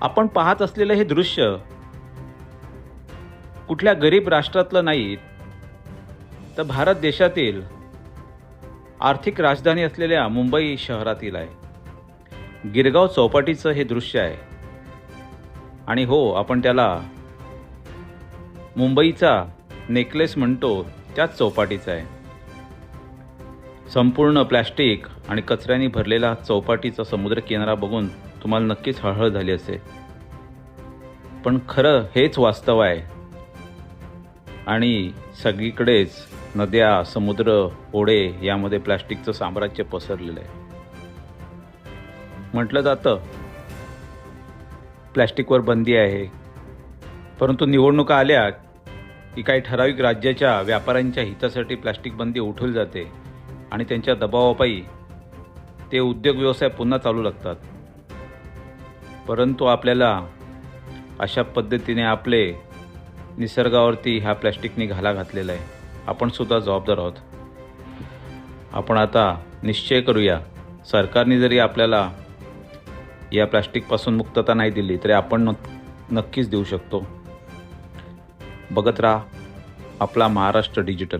आपण पाहत असलेलं हे दृश्य कुठल्या गरीब राष्ट्रातलं नाही तर भारत देशातील आर्थिक राजधानी असलेल्या मुंबई शहरातील आहे. गिरगाव चौपाटीचं हे दृश्य आहे. आणि हो आपण त्याला मुंबईचा नेकलेस म्हणतो त्याच चौपाटीचा आहे. संपूर्ण प्लॅस्टिक आणि कचऱ्याने भरलेला चौपाटीचा समुद्र किनारा बघून तुम्हाला नक्कीच हळहळ झाली असेल पण खरं हेच वास्तव आहे. आणि सगळीकडेच नद्या समुद्र ओढे यामध्ये प्लॅस्टिकचं साम्राज्य पसरलेलं आहे. म्हटलं जातं प्लॅस्टिकवर बंदी आहे. परंतु निवडणुका आल्या की काही ठराविक राज्याच्या व्यापाऱ्यांच्या हितासाठी प्लॅस्टिक बंदी उठवली जाते. आणि त्यांच्या दबावापायी ते उद्योग व्यवसाय पुन्हा चालू लागतात. परंतु आपल्याला अशा पद्धतीने आपले निसर्गावरती ह्या प्लॅस्टिकने घाला घातलेला आहे. आपणसुद्धा जबाबदार आहोत. आपण आता निश्चय करूया. सरकारने जरी आपल्याला या प्लॅस्टिकपासून मुक्तता नाही दिली तरी आपण नक्कीच देऊ शकतो. बघत राहा आपला महाराष्ट्र डिजिटल.